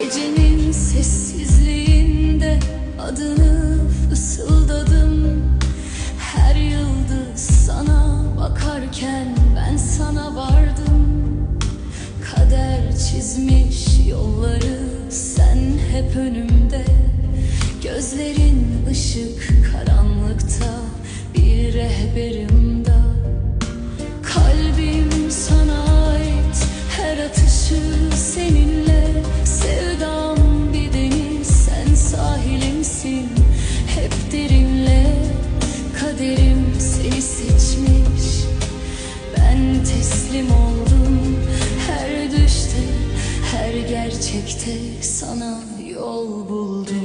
Gecenin sessizliğinde adını fısıldadım. Her yıldız sana bakarken ben sana vardım. Kader çizmiş yolları sen hep önümde. Gözlerin ışık karanlıkta bir rehberimde. Kalbim sana ait her atışı seninle teslim oldum. Her düşte her gerçekte sana yol buldum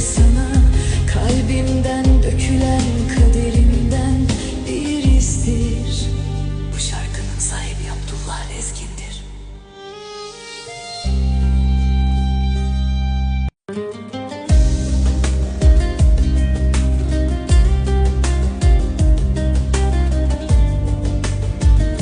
sana Kalbimden dökülen kaderimden bir istek